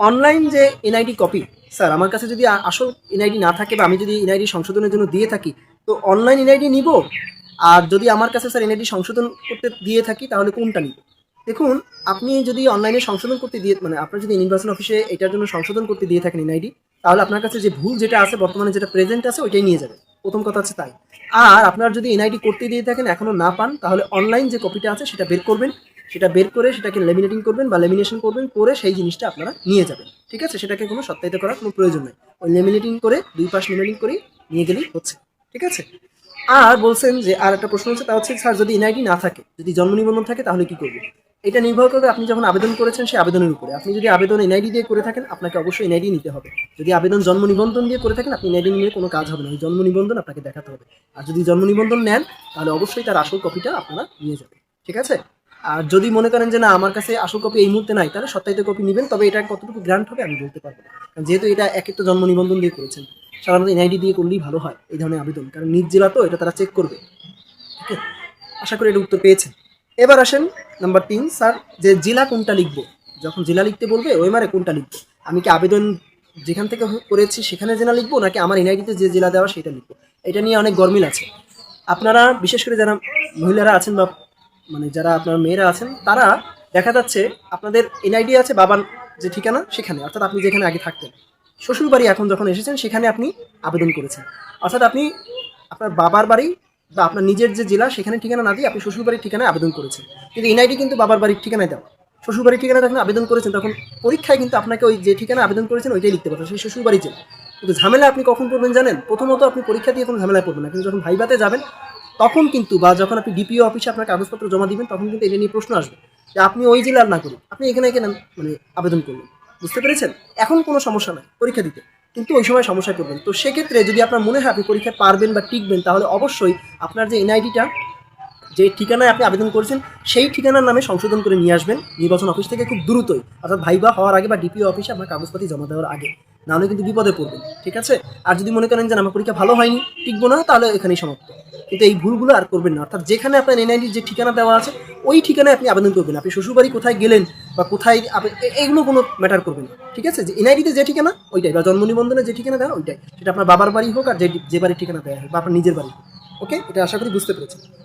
Online যে NID copy sir আমার কাছে যদি আসল এনআইডি না থাকে বা আমি যদি এনআইডি সংশোধনের জন্য দিয়ে থাকি, তো অনলাইন এনআইডি নিব? আর যদি আমার কাছে স্যার এনআইডি সংশোধন করতে দিয়ে থাকি, তাহলে কোনটা নিব? দেখুন, আপনি যদি অনলাইনে সংশোধন করতে দিয়ে মানে আপনার যদি নির্বাচন অফিসে এটার জন্য সংশোধন করতে দিয়ে থাকেন এনআইডি তাহলে আপনার কাছে যে ভুল যেটা আছে, বর্তমানে যেটা প্রেজেন্ট আছে, ওইটাই নিয়ে যাবে। প্রথম কথা হচ্ছে তাই। আর আপনার যদি এনআইডি করতে দিয়ে থাকেন এখনও না পান, তাহলে অনলাইন যে কপিটা আছে, সেটা বের করবেন। সেটা বের করে সেটাকে লেমিনেটিং করবেন বা লেমিনেশন করবেন করে সেই জিনিসটা আপনারা নিয়ে যাবেন। ঠিক আছে? সেটাকে কোনো সত্যায়িত করার কোনো প্রয়োজন নেই। ওই লেমিনেটিং করে দুই পাশ লেমিনেটিং করে নিয়ে গেলেই হচ্ছে। ঠিক আছে? আর বলছেন যে, আর একটা প্রশ্ন হচ্ছে, তা হচ্ছে, স্যার, যদি এনআইডি না থাকে, যদি জন্ম নিবন্ধন থাকে, তাহলে কি করবে? এটা নির্ভর করবে আপনি যখন আবেদন করেছেন সেই আবেদনের উপরে। আপনি যদি আবেদন এনআইডি দিয়ে করে থাকেন, আপনাকে অবশ্যই এনআইডি নিতে হবে। যদি আবেদন জন্ম নিবন্ধন দিয়ে করে থাকেন, আপনি এনআইডি নিয়ে কোনো কাজ হবে না। ওই জন্ম নিবন্ধন আপনাকে দেখাতে হবে। আর যদি জন্ম নিবন্ধন নেন, তাহলে অবশ্যই তার আসল কপিটা আপনারা নিয়ে যাবেন। ঠিক আছে? আর যদি মনে করেন যে না, আমার কাছে আসল কপি এই মুহূর্তে নাই, তাহলে সত্যায়িত কপি নেবেন, তবে এটা কতটুকু গ্রান্ট হবে আমি বলতে পারব না। কারণ যেহেতু এটা এক একটা জন্ম নিবন্ধন দিয়ে করেছেন, সাধারণত এনআইডি দিয়ে করলেই ভালো হয় এই ধরনের আবেদন, কারণ নিজ জেলা তো, এটা তারা চেক করবে। ঠিক আশা করি এটা উত্তর পেয়েছেন। এবার আসেন নাম্বার তিন, স্যার, যে জেলা কোনটা লিখব? যখন জেলা লিখতে বলবে ওই মারে কোনটা লিখব? আমি কি আবেদন যেখান থেকে করেছি সেখানে জেলা লিখব, নাকি আমার এনআইডিতে যে জেলা দেওয়া সেটা লিখব? এটা নিয়ে অনেক গরমিল আছে। আপনারা, বিশেষ করে যারা মহিলারা আছেন বা মানে যারা আপনার মেয়েরা আছেন, তারা দেখা যাচ্ছে আপনাদের এনআইডি আছে বাবার যে ঠিকানা সেখানে, অর্থাৎ আপনি যেখানে আগে থাকতেন। শ্বশুরবাড়ি এখন যখন এসেছেন, সেখানে আপনি আবেদন করেছেন। অর্থাৎ আপনি আপনার বাবার বাড়ি বা আপনার নিজের যে জেলা, সেখানে ঠিকানা না দিয়ে আপনি শ্বশুরবাড়ির ঠিকানায় আবেদন করেছেন। কিন্তু এনআইডি কিন্তু বাবার বাড়ির ঠিকানায় দেওয়া। শ্বশুরবাড়ির ঠিকানা যখন আবেদন করেছেন, তখন পরীক্ষায় কিন্তু আপনাকে ওই যে ঠিকানা আবেদন করেছেন, ওইটাই লিখতে পারবেন, সেই শ্বশুরবাড়ির জেলা। কিন্তু ঝামেলা আপনি কখন পড়বেন জানেন? প্রথমত আপনি পরীক্ষা দিয়ে কোনো ঝামেলায় পড়বেন না। কিন্তু যখন ভাইবাতে যাবেন তখন কিন্তু বা যখন আপনি ডিপিও অফিসে আপনার কাগজপত্র জমা দিবেন, তখন কিন্তু এটা নিয়ে প্রশ্ন আসবে যে আপনি ওই জেলার না করুন আপনি এখানে এখানে মানে আবেদন করলেন, বুঝতে পেরেছেন? এখন কোনো সমস্যা নাই, পরীক্ষা দিতে। কিন্তু ওই সময় সমস্যায় পড়বেন তো সেক্ষেত্রে যদি আপনার মনে হয় আপনি পরীক্ষায় পারবেন বা টিকবেন, তাহলে অবশ্যই আপনার যে এনআইডিটা যে ঠিকানায় আপনি আবেদন করেছেন, সেই ঠিকানার নামে সংশোধন করে নিয়ে আসবেন। নির্বাচন অফিস থেকে খুব দ্রুতই, অর্থাৎ ভাইবা হওয়ার আগে বা ডিপিও অফিসে আপনার কাগজপাতি জমা দেওয়ার আগে। নাহলে কিন্তু বিপদে পড়বেন, ঠিক আছে? আর যদি মনে করেন যে আমার পরীক্ষা ভালো হয়নি, টিকবো না, তাহলে এখানেই সমাপ্ত। কিন্তু এই ভুলগুলো আর করবেন না। অর্থাৎ যেখানে আপনার এনআইডির যে ঠিকানা দেওয়া আছে, ওই ঠিকানায় আপনি আবেদন করবেন। আপনি শ্বশুরবাড়ি কোথায় গেলেন বা কোথায় আপনি এগুলো কোনো ম্যাটার করবেন না। ঠিক আছে? যে এনআইডিতে যে ঠিকানা, ওইটাই। বা জন্ম নিবন্ধনে যে ঠিকানা দেওয়া, ওইটাই। সেটা আপনার বাবার বাড়ি হোক আর যে যে বাড়ির ঠিকানা দেওয়া হোক, বা আপনার নিজের বাড়ি ওকে এটা আশা করি বুঝতে পেরেছেন।